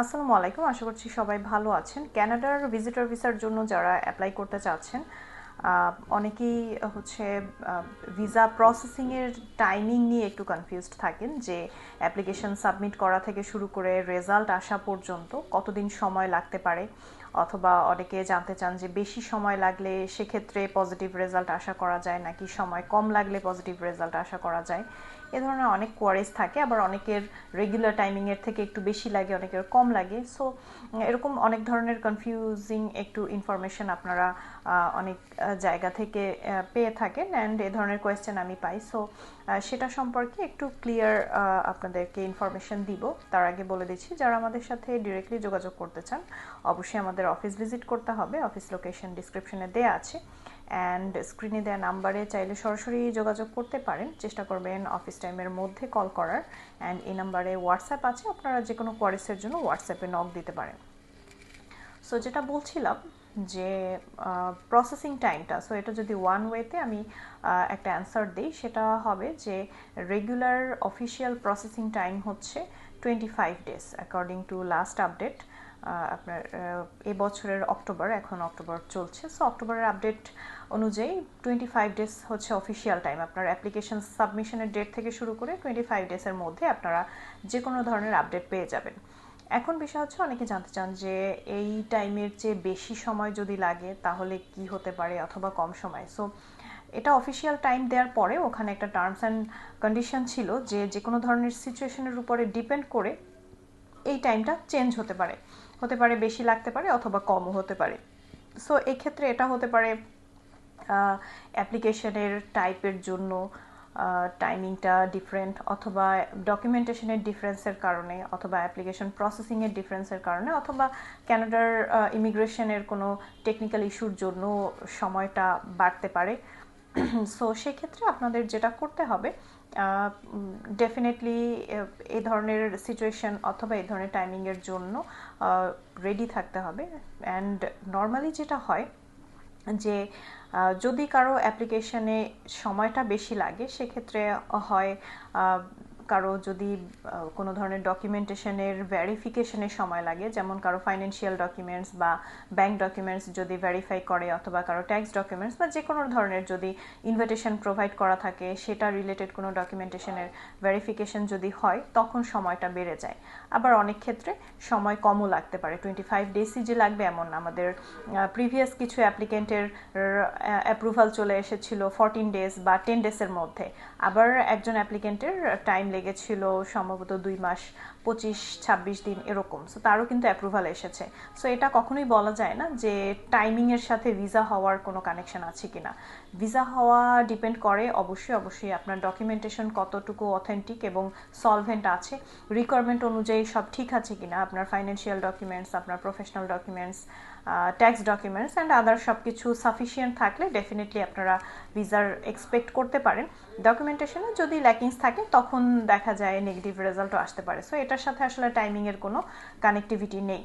আসসালামু আলাইকুম। আশা করছি সবাই ভালো আছেন। ক্যানাডার ভিজিটর ভিসার জন্য যারা অ্যাপ্লাই করতে চাচ্ছেন অনেকেই হচ্ছে ভিসা প্রসেসিংয়ের টাইমিং নিয়ে একটু কনফিউজড থাকেন যে অ্যাপ্লিকেশন সাবমিট করা থেকে শুরু করে রেজাল্ট আসা পর্যন্ত কতদিন সময় লাগতে পারে? অথবা অনেকে জানতে চান যে বেশি সময় লাগলে সেক্ষেত্রে পজিটিভ রেজাল্ট আশা করা যায় নাকি সময় কম লাগলে পজিটিভ রেজাল্ট আশা করা যায়? এ ধরনের অনেক কোয়ারিজ থাকে, আবার অনেকের রেগুলার টাইমিংয়ের থেকে একটু বেশি লাগে, অনেকের কম লাগে। সো এরকম অনেক ধরনের কনফিউজিং একটু ইনফরমেশন আপনারা অনেক জায়গা থেকে পেয়ে থাকেন অ্যান্ড এ ধরনের কোয়েশ্চেন আমি পাই। সো সেটা সম্পর্কে একটু ক্লিয়ার আপনাদেরকে ইনফরমেশন দিব। তার আগে বলে দিচ্ছি, যারা আমাদের সাথে ডিরেক্টলি যোগাযোগ করতে চান, অবশ্যই আমাদের অফিস ভিজিট করতে হবে। অফিস লোকেশন ডিসক্রিপশনে দেওয়া আছে। অ্যান্ড স্ক্রিনে দেওয়া নাম্বারে চাইলে সরাসরি যোগাযোগ করতে পারেন। চেষ্টা করবেন অফিস টাইমের মধ্যে কল করার। অ্যান্ড এই নাম্বারে হোয়াটসঅ্যাপ আছে। আপনারা যে কোনো কোয়ারিসের জন্য হোয়াটসঅ্যাপে নক দিতে পারেন। সো যেটা বলছিলাম যে প্রসেসিং টাইমটা সো এটা যদি ওয়ান ওয়েতে আমি একটা অ্যান্সার দিই সেটা হবে যে রেগুলার অফিসিয়াল প্রসেসিং টাইম হচ্ছে twenty five days according to last update আপনার আহ, এ বছরের অক্টোবর এখন অক্টোবর চলছে সো অক্টোবরের আপডেট অনুযায়ী টোয়েন্টি ফাইভ ডেজ হচ্ছে অফিসিয়াল টাইম আপনার অ্যাপ্লিকেশন সাবমিশনের ডেট থেকে শুরু করে টোয়েন্টি ফাইভ ডেজের মধ্যে আপনারা যে কোনো ধরনের আপডেট পেয়ে যাবেন। এখন বিষয় হচ্ছে অনেকে জানতে চান যে এই টাইমের চেয়ে বেশি সময় যদি লাগে, তাহলে কি হতে পারে অথবা কম সময়? সো এটা অফিসিয়াল টাইম দেওয়ার পরে ওখানে একটা টার্মস অ্যান্ড কন্ডিশন ছিল যে যে কোনো ধরনের সিচুয়েশনের উপরে ডিপেন্ড করে এই টাইমটা চেঞ্জ হতে পারে। হতে পারে বেশি লাগতে পারে অথবা কমও হতে পারে। সো এক্ষেত্রে এটা হতে পারে অ্যাপ্লিকেশনের টাইপের জন্য টাইমিংটা ডিফারেন্ট অথবা ডকুমেন্টেশনের ডিফারেন্সের কারণে অথবা অ্যাপ্লিকেশন প্রসেসিংয়ের ডিফারেন্সের কারণে অথবা ক্যানাডার ইমিগ্রেশনের কোনো টেকনিক্যাল ইস্যুর জন্য সময়টা বাড়তে পারে। সো সেক্ষেত্রে আপনাদের যেটা করতে হবে ডেফিনেটলি এই ধরনের সিচুয়েশন অথবা এই ধরনের টাইমিংয়ের জন্য রেডি থাকতে হবে। অ্যান্ড নর্মালি যেটা হয় যে যদি কারও অ্যাপ্লিকেশনে সময়টা বেশি লাগে সেক্ষেত্রে হয় কারও যদি কোনো ধরনের ডকুমেন্টেশনের ভেরিফিকেশনের সময় লাগে, যেমন কারও ফাইন্যান্সিয়াল ডকুমেন্টস বা ব্যাংক ডকুমেন্টস যদি ভেরিফাই করে, অথবা কারও ট্যাক্স ডকুমেন্টস বা যে কোনো ধরনের যদি ইনভিটেশন প্রোভাইড করা থাকে, সেটা রিলেটেড কোনো ডকুমেন্টেশনের ভেরিফিকেশন যদি হয়, তখন সময়টা বেড়ে যায়। আবার অনেক ক্ষেত্রে সময় কমও লাগতে পারে টোয়েন্টি ফাইভ ডেসই যে লাগবে এমন আমাদের প্রিভিয়াস কিছু অ্যাপ্লিকেন্টের অ্যাপ্রুভাল চলে এসেছিল ফোরটিন ডেজ বা টেন ডেজের মধ্যে। আবার একজন অ্যাপ্লিকেন্টের টাইম লেগেছিল সম্ভবত দুই মাস, পঁচিশ, ছাব্বিশ দিন এরকম। সো তারও কিন্তু অ্যাপ্রুভাল এসেছে। সো এটা কখনোই বলা যায় না যে টাইমিংয়ের সাথে ভিসা হওয়ার কোনো কানেকশন আছে কিনা। ভিসা হওয়া ডিপেন্ড করে অবশ্যই অবশ্যই আপনার ডকুমেন্টেশন কতটুকু অথেন্টিক এবং সলভেন্ট আছে রিকোয়ারমেন্ট অনুযায়ী সব ঠিক আছে কিনা, আপনার ফাইন্যান্সিয়াল ডকুমেন্টস আপনার professional documents tax documents and other সব কিছু সাফিসিয়েন্ট থাকলে ডেফিনেটলি আপনারা ভিসার এক্সপেক্ট করতে পারেন। ডকুমেন্টেশনে যদি ল্যাকিংস থাকে, তখন দেখা যায় নেগেটিভ রেজাল্টও আসতে পারে। সো এটার সাথে আসলে টাইমিংয়ের কোনো কানেক্টিভিটি নেই।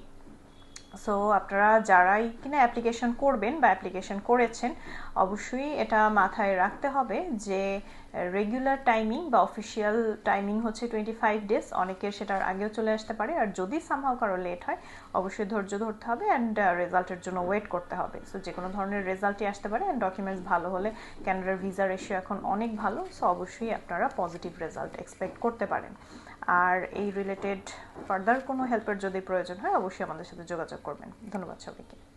সো আপনারা যারাই কিনা অ্যাপ্লিকেশন করবেন বা অ্যাপ্লিকেশন করেছেন, অবশ্যই এটা মাথায় রাখতে হবে যে রেগুলার টাইমিং বা অফিসিয়াল টাইমিং হচ্ছে টোয়েন্টি ফাইভ ডেজ অনেকের সেটার আগেও চলে আসতে পারে আর যদি সামহাও কারও লেট হয়, অবশ্যই ধৈর্য ধরতে হবে অ্যান্ড রেজাল্টের জন্য ওয়েট করতে হবে। সো যে কোনো ধরনের রেজাল্টই আসতে পারে অ্যান্ড ডকুমেন্টস ভালো হলে ক্যানাডার ভিসা রেশিও এখন অনেক ভালো সো অবশ্যই আপনারা পজিটিভ রেজাল্ট এক্সপেক্ট করতে পারেন। আর এই রিলেটেড ফার্দার কোনো হেল্পের যদি প্রয়োজন হয়, অবশ্যই আমাদের সাথে যোগাযোগ করবেন। ধন্যবাদ সবাইকে।